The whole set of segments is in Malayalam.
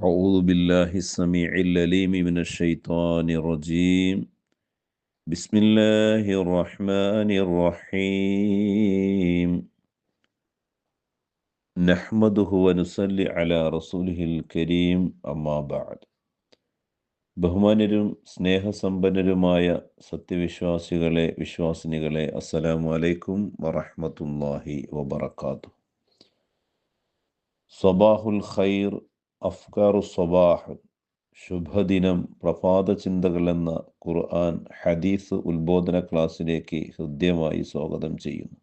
أعوذ بالله السميع العليم من الشيطان الرجيم بسم الله الرحمن الرحيم نحمده ونصلي على رسوله الكريم أما بعد ബഹുമാനരും സ്നേഹസമ്പന്നരുമായ സത്യവിശ്വാസികളെ വിശ്വാസിനികളെ അസ്സലാമു അലൈക്കും വറഹ്മത്തുള്ളാഹി വബറകാത്തു സബാഹുൽ ഖൈർ അഫ്കാറു സബാഹ് ശുഭദിനം പ്രഭാത ചിന്തകൾ എന്ന ഖുർആൻ ഹദീസ് ഉത്ബോധന ക്ലാസ്സിലേക്ക് ഹൃദ്യമായി സ്വാഗതം ചെയ്യുന്നു.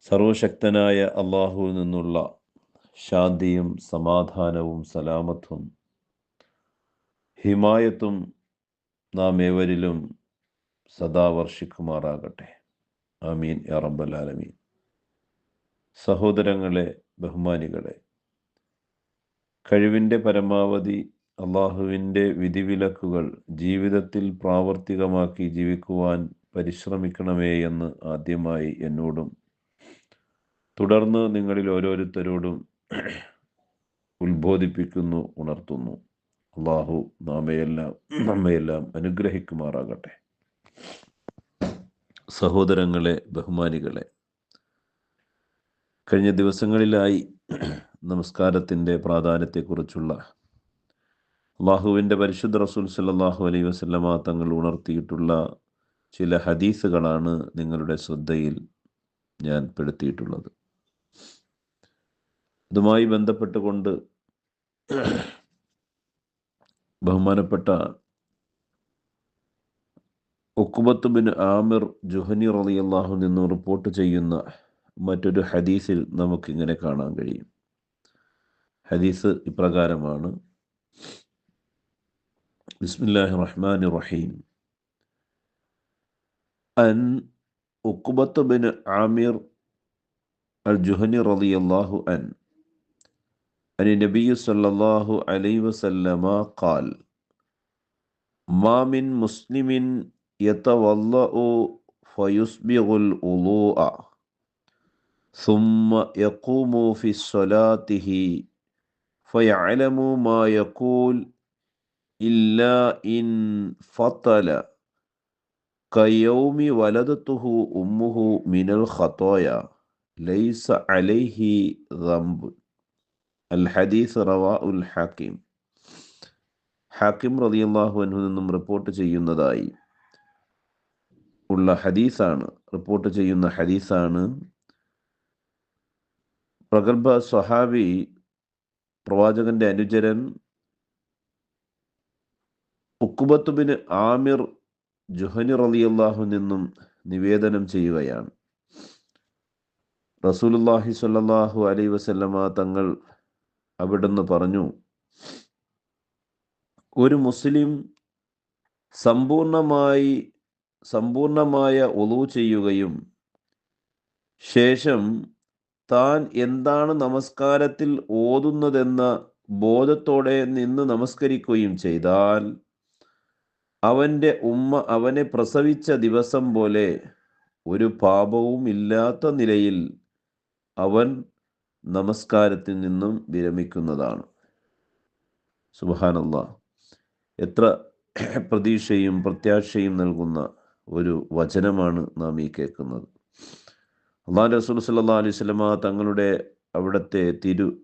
സർവശക്തനായ അള്ളാഹുവിൽ നിന്നുള്ള ശാന്തിയും സമാധാനവും സലാമത്തും ഹിമായത്തും നാം ഏവരിലും സദാ വർഷിക്കുമാറാകട്ടെ. ആമീൻ. യാ റബ്ബൽ ആലമീൻ. സഹോദരങ്ങളെ ബഹുമാനികളെ കഴിവിന്റെ പരമാവധി അള്ളാഹുവിന്റെ വിധിവിലക്കുകൾ ജീവിതത്തിൽ പ്രാവർത്തികമാക്കി ജീവിക്കുവാൻ പരിശ്രമിക്കണമേ എന്ന് ആദ്യമായി എന്നോടും തുടർന്ന് നിങ്ങളിൽ ഓരോരുത്തരോടും ഉത്ബോധിപ്പിക്കുന്നു ഉണർത്തുന്നു. അള്ളാഹു നാമയെല്ലാം നമ്മയെല്ലാം അനുഗ്രഹിക്കുമാറാകട്ടെ. സഹോദരങ്ങളെ ബഹുമാനികളെ കഴിഞ്ഞ ദിവസങ്ങളിലായി നമസ്കാരത്തിന്റെ പ്രാധാന്യത്തെക്കുറിച്ചുള്ള അള്ളാഹുവിന്റെ പരിശുദ്ധ റസൂൽ സല്ലാഹു അലൈ വസ്ലമ തങ്ങൾ ഉണർത്തിയിട്ടുള്ള ചില ഹദീസുകളാണ് നിങ്ങളുടെ ശ്രദ്ധയിൽ ഞാൻ പെടുത്തിയിട്ടുള്ളത്. ഇതുമായി ബന്ധപ്പെട്ടുകൊണ്ട് ബഹുമാനപ്പെട്ട ഒക്കുബത്ത് ബിൻ ആമിർ ജുഹനി അള്ളാഹു നിന്ന് റിപ്പോർട്ട് ചെയ്യുന്ന മറ്റൊരു ഹദീസിൽ നമുക്കിങ്ങനെ കാണാൻ കഴിയും. ഹദീസ് ഇപ്രകാരമാണ്. ബിസ്മില്ലാഹി റഹ്മാൻ റഹീം അൻ Uqbah bin Amir al Juhani റലി അള്ളാഹു അൻ അനി നബി സല്ലല്ലാഹു അലൈഹി വസല്ലമ ഖാൽ മാ മിൻ മുസ്ലിമിൻ യതവല്ലഉ ഫയസ്ബിഗുൽ ഉളൂഅ. ثم يقوم في صلاته فيعلم ما يقول إلا إن فطل كيوم ولدته أمه من الخطايا ليس عليه ذنب അൽ ഹദീസ് റവാ ഉൽ ഹാക്കിം ഹാക്കിം റതിയല്ലാഹു അൻഹു നിന്നും റിപ്പോർട്ട് ചെയ്യുന്നതായി ഉള്ള ഹദീസാണ് റിപ്പോർട്ട് ചെയ്യുന്ന ഹദീസാണ് പ്രഗത്ഭ സ്വഹാബി പ്രവാചകന്റെ അനുചരൻ ഉക്കുബത്തുബിന് ആമിർ ജുഹനി റലിയല്ലാഹു നിന്നും നിവേദനം ചെയ്യുകയാണ്. റസൂലുല്ലാഹി സ്വല്ലല്ലാഹു അലൈ വസല്ലമ തങ്ങൾ അവിടുന്ന് പറഞ്ഞു ഒരു മുസ്ലിം സമ്പൂർണമായി സമ്പൂർണമായ ഒളു ചെയ്യുകയും ശേഷം താൻ എന്താണ് നമസ്കാരത്തിൽ ഓതുന്നതെന്ന ബോധത്തോടെ നിന്ന് നമസ്കരിക്കുകയും ചെയ്താൽ അവന്റെ ഉമ്മ അവനെ പ്രസവിച്ച ദിവസം പോലെ ഒരു പാപവും ഇല്ലാത്ത നിലയിൽ അവൻ നമസ്കാരത്തിൽ നിന്നും വിരമിക്കുന്നതാണ്. സുബാനല്ല എത്ര പ്രതീക്ഷയും പ്രത്യാശയും നൽകുന്ന ഒരു വചനമാണ് നാം ഈ കേൾക്കുന്നത്. അള്ളാഹ് റസൂൽ സല്ലാ അലൈഹി സ്വലമ തങ്ങളുടെ അവിടുത്തെ തിരു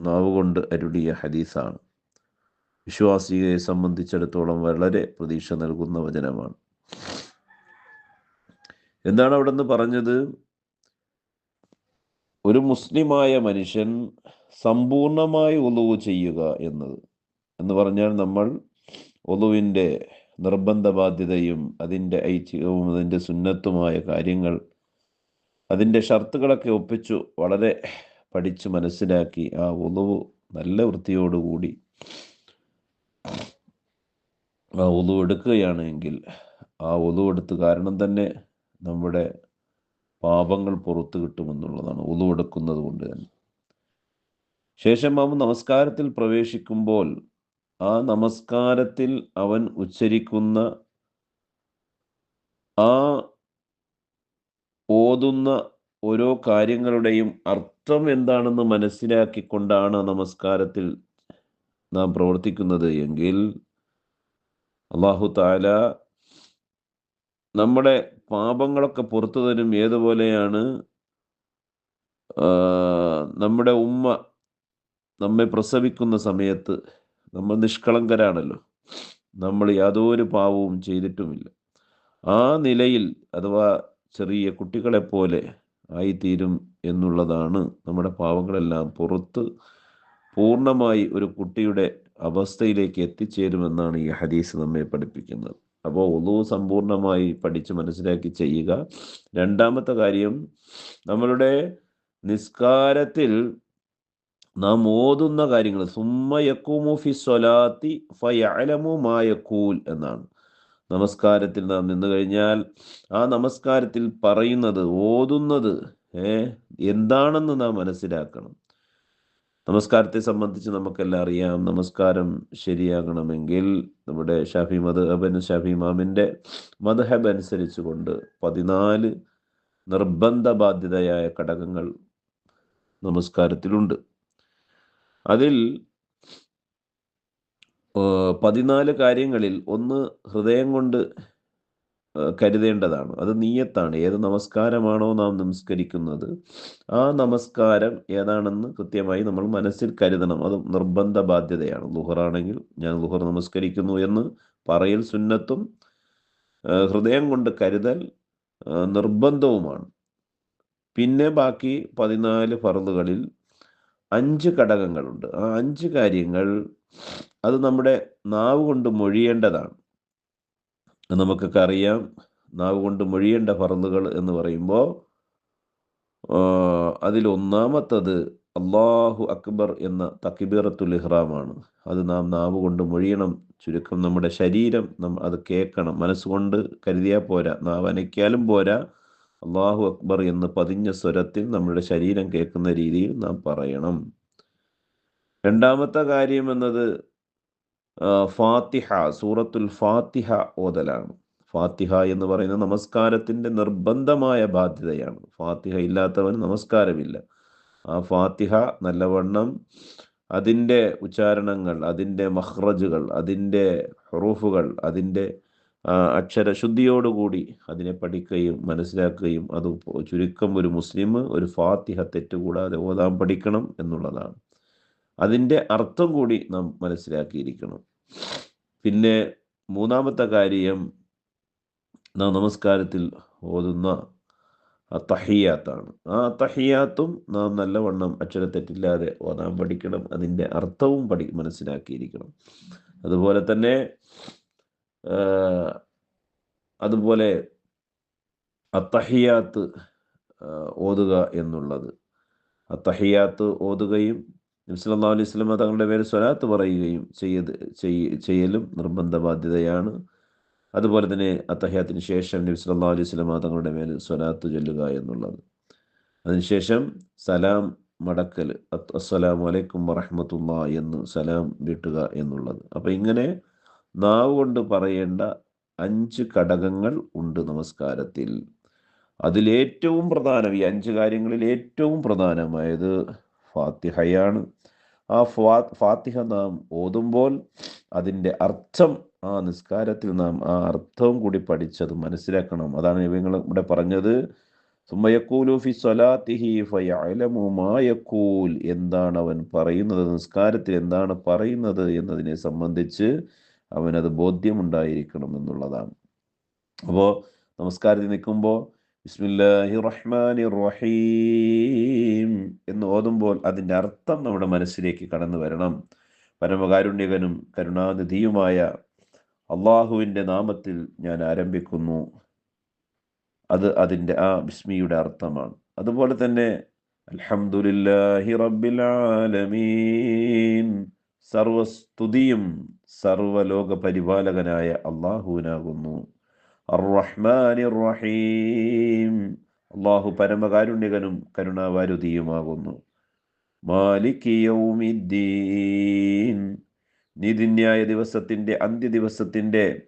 നാവുകൊണ്ട് അരുടിയ ഹദീസാണ്. വിശ്വാസിയെ സംബന്ധിച്ചിടത്തോളം വളരെ പ്രതീക്ഷ നൽകുന്ന വചനമാണ്. എന്താണ് അവിടെ നിന്ന് പറഞ്ഞത്? ഒരു മുസ്ലിമായ മനുഷ്യൻ സമ്പൂർണമായി ഒലുവ് ചെയ്യുക എന്നത്. എന്ന് പറഞ്ഞാൽ നമ്മൾ ഒലുവിന്റെ നിർബന്ധ ബാധ്യതയും അതിന്റെ ഐച്ഛികവും അതിന്റെ സുന്നത്തുമായ കാര്യങ്ങൾ അതിന്റെ ഷർത്തുകളൊക്കെ ഒപ്പിച്ചു വളരെ പഠിച്ചു മനസ്സിലാക്കി ആ ഉളവ് നല്ല വൃത്തിയോടുകൂടി ആ ഉളവ് എടുക്കുകയാണെങ്കിൽ ആ ഉളവ് എടുത്ത് കാരണം തന്നെ നമ്മുടെ പാപങ്ങൾ പുറത്തു കിട്ടുമെന്നുള്ളതാണ് ഉളവ് എടുക്കുന്നത് കൊണ്ട് തന്നെ. ശേഷം അവൻ നമസ്കാരത്തിൽ പ്രവേശിക്കുമ്പോൾ ആ നമസ്കാരത്തിൽ അവൻ ഉച്ചരിക്കുന്ന ആ ഓതുന്ന ഓരോ കാര്യങ്ങളുടെയും അർത്ഥം എന്താണെന്ന് മനസ്സിലാക്കിക്കൊണ്ടാണ് നമസ്കാരത്തിൽ നാം പ്രവർത്തിക്കുന്നത്. എങ്കിൽ അള്ളാഹു താല നമ്മുടെ പാപങ്ങളൊക്കെ പുറത്തു തരും. ഏതുപോലെയാണ്? നമ്മുടെ ഉമ്മ നമ്മെ പ്രസവിക്കുന്ന സമയത്ത് നമ്മൾ നിഷ്കളങ്കരാണല്ലോ. നമ്മൾ യാതൊരു പാവവും ചെയ്തിട്ടുമില്ല. ആ നിലയിൽ അഥവാ ചെറിയ കുട്ടികളെപ്പോലെ ആയിത്തീരും എന്നുള്ളതാണ് നമ്മുടെ പാവങ്ങളെല്ലാം പുറത്ത് പൂർണമായി ഒരു കുട്ടിയുടെ അവസ്ഥയിലേക്ക് എത്തിച്ചേരുമെന്നാണ് ഈ ഹദീസ് നമ്മെ പഠിപ്പിക്കുന്നത്. അപ്പോൾ ഒതു സമ്പൂർണമായി പഠിച്ച് മനസ്സിലാക്കി ചെയ്യുക. രണ്ടാമത്തെ കാര്യം നമ്മളുടെ നിസ്കാരത്തിൽ നാം ഓതുന്ന കാര്യങ്ങൾ സുമ്മ യക്കൂമു ഫി സ്വലാത്തി ഫയലമു മായക്കൂൽ എന്നാണ്. നമസ്കാരത്തിൽ നാം നിന്നു കഴിഞ്ഞാൽ ആ നമസ്കാരത്തിൽ പറയുന്നത് ഓതുന്നത് ഏ എന്താണെന്ന് നാം മനസ്സിലാക്കണം. നമസ്കാരത്തെ സംബന്ധിച്ച് നമുക്കെല്ലാം അറിയാം. നമസ്കാരം ശരിയാകണമെങ്കിൽ നമ്മുടെ ഷാഫി മദ്ഹബൻ ഷാഫി മാമിന്റെ മദ്ഹബ് അനുസരിച്ച് കൊണ്ട് പതിനാല് നിർബന്ധ ബാധ്യതയായ ഘടകങ്ങൾ നമസ്കാരത്തിലുണ്ട്. അതിൽ പതിനാല് കാര്യങ്ങളിൽ ഒന്ന് ഹൃദയം കൊണ്ട് കരുതേണ്ടതാണ്. അത് നീയത്താണ്. ഏത് നമസ്കാരമാണോ നാം നമസ്കരിക്കുന്നത് ആ നമസ്കാരം ഏതാണെന്ന് കൃത്യമായി നമ്മൾ മനസ്സിൽ കരുതണം. അത് നിർബന്ധ ബാധ്യതയാണ്. ലുഹറാണെങ്കിൽ ഞാൻ ലുഹർ നമസ്കരിക്കുന്നു എന്ന് പറയൽ സുന്നത്തും ഹൃദയം കൊണ്ട് കരുതൽ നിർബന്ധവുമാണ്. പിന്നെ ബാക്കി പതിനാല് ഫറലുകളിൽ അഞ്ച് ഘടകങ്ങളുണ്ട്. ആ അഞ്ച് കാര്യങ്ങൾ അത് നമ്മുടെ നാവ് കൊണ്ട് മൊഴിയേണ്ടതാണ്. നമുക്കൊക്കെ അറിയാം നാവ് കൊണ്ട് മൊഴിയേണ്ട ഫറന്നുകൾ എന്ന് പറയുമ്പോൾ അതിൽ ഒന്നാമത്തത് അള്ളാഹു അക്ബർ എന്ന തക്കിബീറത്തുൽ ഇഹ്റാമാണ്. അത് നാം നാവ് കൊണ്ട് മൊഴിയണം ചുരുക്കം നമ്മുടെ ശരീരം നം അത് കേൾക്കണം. മനസ്സുകൊണ്ട് കരുതിയാൽ പോരാ നാവ് അനയ്ക്കാലും പോരാ അള്ളാഹു അക്ബർ എന്ന് പതിഞ്ഞ സ്വരത്തിൽ നമ്മുടെ ശരീരം കേൾക്കുന്ന രീതിയിൽ നാം പറയണം. രണ്ടാമത്തെ കാര്യം എന്നത് ഫാത്തിഹ സൂറത്തുൽ ഫാത്തിഹ ഓതലാണ്. ഫാത്തിഹ എന്ന് പറയുന്ന നമസ്കാരത്തിന്റെ നിർബന്ധമായ ബാധ്യതയാണ്. ഫാത്തിഹ ഇല്ലാത്തവന് നമസ്കാരമില്ല. ആ ഫാത്തിഹ നല്ലവണ്ണം അതിന്റെ ഉച്ചാരണങ്ങൾ അതിന്റെ മഹ്റജുകൾ അതിന്റെ ഹറൂഫുകൾ അതിന്റെ അക്ഷരശുദ്ധിയോടുകൂടി അതിനെ പഠിക്കുകയും മനസ്സിലാക്കുകയും അത് ചുരുക്കം ഒരു മുസ്ലിം ഒരു ഫാത്തിഹ തെറ്റുകൂടാതെ ഓതാൻ പഠിക്കണം എന്നുള്ളതാണ്. അതിന്റെ അർത്ഥം കൂടി നാം മനസ്സിലാക്കിയിരിക്കണം. പിന്നെ മൂന്നാമത്തെ കാര്യം നാം നമസ്കാരത്തിൽ ഓതുന്ന തഹിയാത്താണ്. ആ തഹിയാത്തും നാം നല്ലവണ്ണം അക്ഷരത്തെറ്റില്ലാതെ ഓതാൻ പഠിക്കണം അതിന്റെ അർത്ഥവും പഠി മനസ്സിലാക്കിയിരിക്കണം. അതുപോലെ തന്നെ അതുപോലെ അത്തഹിയാത്ത് ഓതുക എന്നുള്ളത്. അത്തഹിയാത്ത് ഓതുകയും നബ്സല്ലാ അലൈഹി സ്വലമ തങ്ങളുടെ പേര് സ്വലാത്ത് പറയുകയും ചെയ്ത് ചെയ്യലും നിർബന്ധ ബാധ്യതയാണ് അതുപോലെ തന്നെ അത്തഹ്യാത്തിന് ശേഷം നബി സല്ലല്ലാഹു അലൈഹി സ്വലമ തങ്ങളുടെ മേൽ സ്വലാത്ത് ചൊല്ലുക എന്നുള്ളത്. അതിനുശേഷം സലാം മടക്കൽ അസ്സലാമലൈക്കും വറഹ്മത്തുള്ളാ എന്ന് സലാം വീട്ടുക എന്നുള്ളത്. അപ്പം ഇങ്ങനെ നാവ് കൊണ്ട് പറയേണ്ട അഞ്ച് ഘടകങ്ങൾ ഉണ്ട് നമസ്കാരത്തിൽ. അതിലേറ്റവും പ്രധാനം ഈ അഞ്ച് കാര്യങ്ങളിൽ ഏറ്റവും പ്രധാനമായത് ഫാത്തിഹയാണ്. ആ ഫാ ഫാത്തിഹ നാം ഓതുമ്പോൾ അതിന്റെ അർത്ഥം ആ നിസ്കാരത്തിൽ നാം ആ അർത്ഥവും കൂടി പഠിച്ചത് മനസ്സിലാക്കണം. അതാണ് ഇവങ്ങൾ ഇവിടെ പറഞ്ഞത്. സ്വലാത്തിഹി എന്താണ് അവൻ പറയുന്നത്? നിസ്കാരത്തിൽ എന്താണ് പറയുന്നത് എന്നതിനെ സംബന്ധിച്ച് അവനത് ബോധ്യമുണ്ടായിരിക്കണം എന്നുള്ളതാണ്. അപ്പോൾ നമസ്കാരത്തിൽ നിൽക്കുമ്പോൾ ബിസ്മില്ലാഹി റഹ്മാനി റഹീം എന്ന് ഓതുമ്പോൾ അതിന്റെ അർത്ഥം നമ്മുടെ മനസ്സിലേക്ക് കടന്നു വരണം. പരമകാരുണ്യകനും കരുണാനിധിയുമായ അള്ളാഹുവിന്റെ നാമത്തിൽ ഞാൻ ആരംഭിക്കുന്നു. അത് അതിന്റെ ആ ബിസ്മിയുടെ അർത്ഥമാണ്. അതുപോലെ തന്നെ അലഹമുല്ലാഹി റബ്ബിൽ ആലമീൻ സർവസ്തുതിയും സർവലോക പരിപാലകനായ അള്ളാഹുവിനാകുന്നു. റഹീം അള്ളാഹു പരമകാരുണ്യകനും കരുണാവാരുതിയുമാകുന്നു മാലിക് യൗമിദ്ദീൻ. നീതിന്യായ ദിവസത്തിന്റെ അന്ത്യദിവസത്തിന്റെ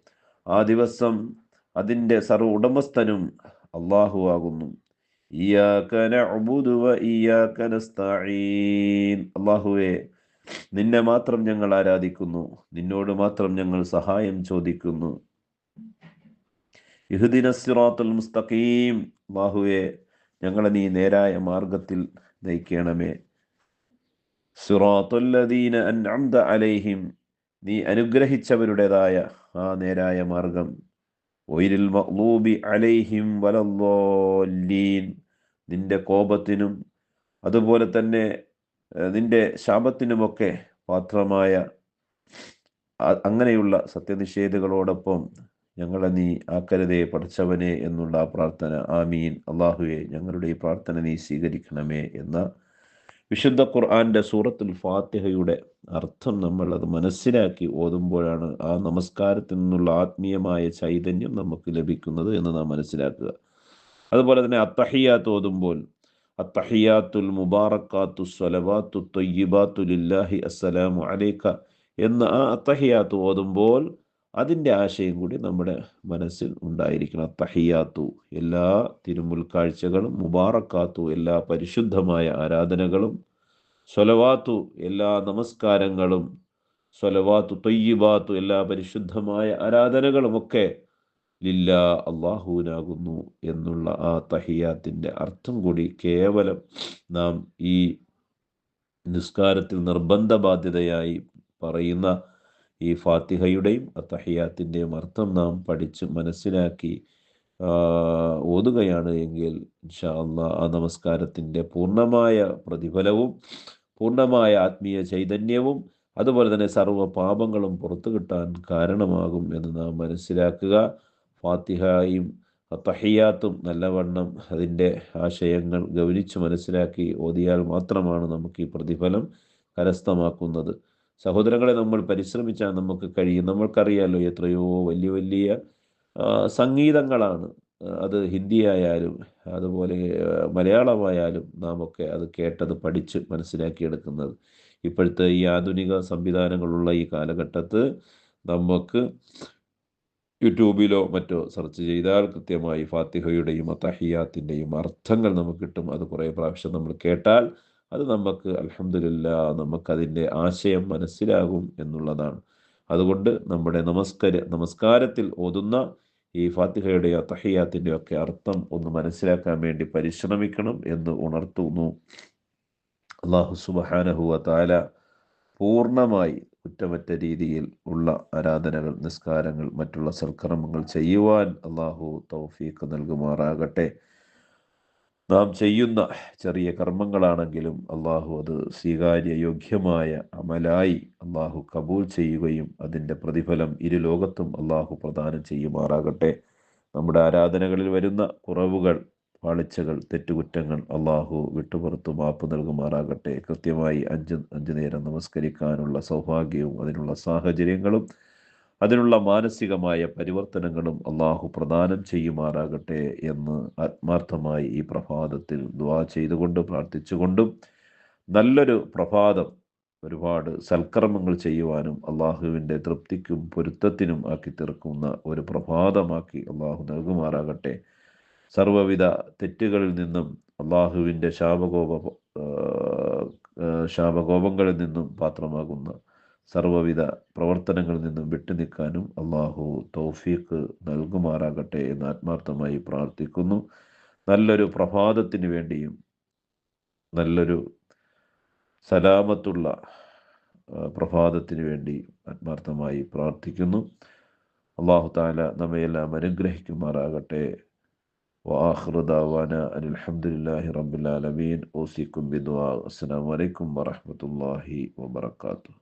ആ ദിവസം അതിന്റെ സർവ ഉടമസ്ഥനും അള്ളാഹു ആകുന്നു. ഇയാക്കന നഅ്ബുദു വ ഇയ്യാക നസ്തഈൻ. അല്ലാഹുവേ നിന്നെ മാത്രം ഞങ്ങൾ ആരാധിക്കുന്നു. നിന്നോട് മാത്രം ഞങ്ങൾ സഹായം ചോദിക്കുന്നു. ഇഹുദിന സിറാത്തുൽ മുസ്തഖീം. ബാഹുവെ ഞങ്ങളെ നീ നേരായ മാർഗത്തിൽ നയിക്കണമേ. സിറാത്തുല്ലദീന അൻഅംത അലൈഹിം. നീ അനുഗ്രഹിച്ചവരുടേതായ ആ നേരായ മാർഗം ഒയിരിൽ മഖ്ലൂബി അലൈഹിം വലല്ലീൻ നിന്റെ കോപത്തിനും അതുപോലെ തന്നെ നിന്റെ ശാപത്തിനുമൊക്കെ പാത്രമായ അങ്ങനെയുള്ള സത്യനിഷേധികളോടൊപ്പം ഞങ്ങളെ നീ ആക്കരുതേ പഠിച്ചവനെ എന്നുള്ള പ്രാർത്ഥന. ആമീൻ. അള്ളാഹുവെ ഞങ്ങളുടെ ഈ പ്രാർത്ഥന നീ സ്വീകരിക്കണമേ എന്ന വിശുദ്ധ ഖുർആന്റെ സൂറത്തുൽ ഫാത്തിഹയുടെ അർത്ഥം നമ്മൾ അത് മനസ്സിലാക്കി ഓതുമ്പോഴാണ് ആ നമസ്കാരത്തിൽ നിന്നുള്ള ആത്മീയമായ ചൈതന്യം നമുക്ക് ലഭിക്കുന്നത് എന്ന് നാം മനസ്സിലാക്കുക. അതുപോലെ തന്നെ അത്തഹിയാത്ത് ഓതുമ്പോൾ അത്തഹിയാത്തുൽ മുബാറക്കാത്തു സ്വലവാത്തു തൊയ്യിബാത്തു ലില്ലാഹി അസ്സലാമു അലൈക്ക എന്ന ആ അത്തഹിയാത്ത് ഓതുമ്പോൾ അതിന്റെ ആശയം കൂടി നമ്മുടെ മനസ്സിൽ ഉണ്ടായിരിക്കണം. അത്തഹിയാത്തു എല്ലാ തിരുമുൽക്കാഴ്ചകളും മുബാറക്കാത്തു എല്ലാ പരിശുദ്ധമായ ആരാധനകളും സ്വലവാത്തു എല്ലാ നമസ്കാരങ്ങളും സ്വലവാത്തു തൊയ്യിബാത്തു എല്ലാ പരിശുദ്ധമായ ആരാധനകളുമൊക്കെ ലില്ല അള്ളാഹുവിനാകുന്നു എന്നുള്ള ആ തഹിയാത്തിന്റെ അർത്ഥം കൂടി കേവലം നാം ഈ നിസ്കാരത്തിൽ നിർബന്ധ ബാധ്യതയായി പറയുന്ന ഈ ഫാത്തിഹയുടെയും തഹിയാത്തിന്റെയും അർത്ഥം നാം പഠിച്ച് മനസ്സിലാക്കി ഓതുകയാണ് എങ്കിൽ ഇൻഷാ ആ നമസ്കാരത്തിന്റെ പൂർണമായ പ്രതിഫലവും പൂർണമായ ആത്മീയ ചൈതന്യവും അതുപോലെ തന്നെ സർവ പാപങ്ങളും പുറത്തു കിട്ടാൻ കാരണമാകും എന്ന് നാം മനസ്സിലാക്കുക. ഫാത്തിഹയും തഹിയാത്തും നല്ലവണ്ണം അതിന്റെ ആശയങ്ങൾ ഗൗനിച്ച് മനസ്സിലാക്കി ഓതിയാൽ മാത്രമാണ് നമുക്ക് ഈ പ്രതിഫലം കരസ്ഥമാക്കുന്നത്. സഹോദരങ്ങളെ നമ്മൾ പരിശ്രമിച്ചാൽ നമുക്ക് കഴിയും. നമ്മൾക്കറിയാലോ എത്രയോ വലിയ വലിയ സംഗീതങ്ങളാണ്. അത് ഹിന്ദി ആയാലും അതുപോലെ മലയാളമായാലും നാം ഒക്കെ അത് കേട്ടത് പഠിച്ച് മനസ്സിലാക്കിയെടുക്കുന്നത് ഇപ്പോഴത്തെ ഈ ആധുനിക സംവിധാനങ്ങളുള്ള ഈ കാലഘട്ടത്ത് നമുക്ക് യൂട്യൂബിലോ മറ്റോ സെർച്ച് ചെയ്താൽ കൃത്യമായി ഫാത്തിഹയുടെയും അത്തഹിയാത്തിന്റെയും അർത്ഥങ്ങൾ നമുക്ക് കിട്ടും. അത് കുറേ പ്രാവശ്യം നമ്മൾ കേട്ടാൽ അത് നമുക്ക് അലഹമില്ല നമുക്കതിന്റെ ആശയം മനസ്സിലാകും എന്നുള്ളതാണ്. അതുകൊണ്ട് നമ്മുടെ നമസ്കര നമസ്കാരത്തിൽ ഓതുന്ന ഈ ഫാത്തിഹയുടെയോ തഹയ്യാത്തിന്റെയോ ഒക്കെ അർത്ഥം ഒന്ന് മനസ്സിലാക്കാൻ വേണ്ടി പരിശ്രമിക്കണം എന്ന് ഉണർത്തുന്നു. അള്ളാഹു സുബഹാനഹുവ താല പൂർണമായി കുറ്റമറ്റ രീതിയിൽ ഉള്ള ആരാധനകൾ നിസ്കാരങ്ങൾ മറ്റുള്ള സൽക്കർമ്മങ്ങൾ ചെയ്യുവാൻ അള്ളാഹു തൗഫീഖ് നൽകുമാറാകട്ടെ. നാം ചെയ്യുന്ന ചെറിയ കർമ്മങ്ങളാണെങ്കിലും അള്ളാഹു അത് സ്വീകാര്യയോഗ്യമായ അമലായി അള്ളാഹു കബൂൽ ചെയ്യുകയും അതിന്റെ പ്രതിഫലം ഇരു ലോകത്തും അള്ളാഹു പ്രദാനം ചെയ്യുമാറാകട്ടെ. നമ്മുടെ ആരാധനകളിൽ വരുന്ന കുറവുകൾ പാളിച്ചകൾ തെറ്റുകുറ്റങ്ങൾ അള്ളാഹു വിട്ടുപുറത്തു മാപ്പ് നൽകുമാറാകട്ടെ. കൃത്യമായി അഞ്ച് അഞ്ചു നേരം നമസ്കരിക്കാനുള്ള സൗഭാഗ്യവും അതിനുള്ള സാഹചര്യങ്ങളും അതിനുള്ള മാനസികമായ പരിവർത്തനങ്ങളും അള്ളാഹു പ്രദാനം ചെയ്യുമാറാകട്ടെ എന്ന് ആത്മാർത്ഥമായി ഈ പ്രഭാതത്തിൽ ദ്വാ ചെയ്തുകൊണ്ട് പ്രാർത്ഥിച്ചുകൊണ്ടും നല്ലൊരു പ്രഭാതം ഒരുപാട് സൽക്കർമ്മങ്ങൾ ചെയ്യുവാനും അള്ളാഹുവിന്റെ തൃപ്തിക്കും പൊരുത്തത്തിനും ആക്കി തീർക്കുന്ന ഒരു പ്രഭാതമാക്കി അള്ളാഹു നൽകുമാറാകട്ടെ. സർവവിധ തെറ്റുകളിൽ നിന്നും അള്ളാഹുവിന്റെ ശാപകോപ ശാപകോപങ്ങളിൽ നിന്നും പാത്രമാകുന്ന സർവവിധ പ്രവർത്തനങ്ങളിൽ നിന്നും വിട്ടുനിൽക്കാനും അള്ളാഹു തൗഫീഖ് നൽകുമാറാകട്ടെ എന്ന് ആത്മാർത്ഥമായി പ്രാർത്ഥിക്കുന്നു. നല്ലൊരു പ്രഭാതത്തിന് വേണ്ടിയും നല്ലൊരു സലാമത്തുള്ള പ്രഭാതത്തിന് വേണ്ടി ആത്മാർത്ഥമായി പ്രാർത്ഥിക്കുന്നു. അള്ളാഹു താല നമ്മയെല്ലാം അനുഗ്രഹിക്കുമാറാകട്ടെ. وآخر دعوانا أن الحمد لله رب العالمين. أوصيكم بدعاء. السلام عليكم ورحمة الله وبركاته.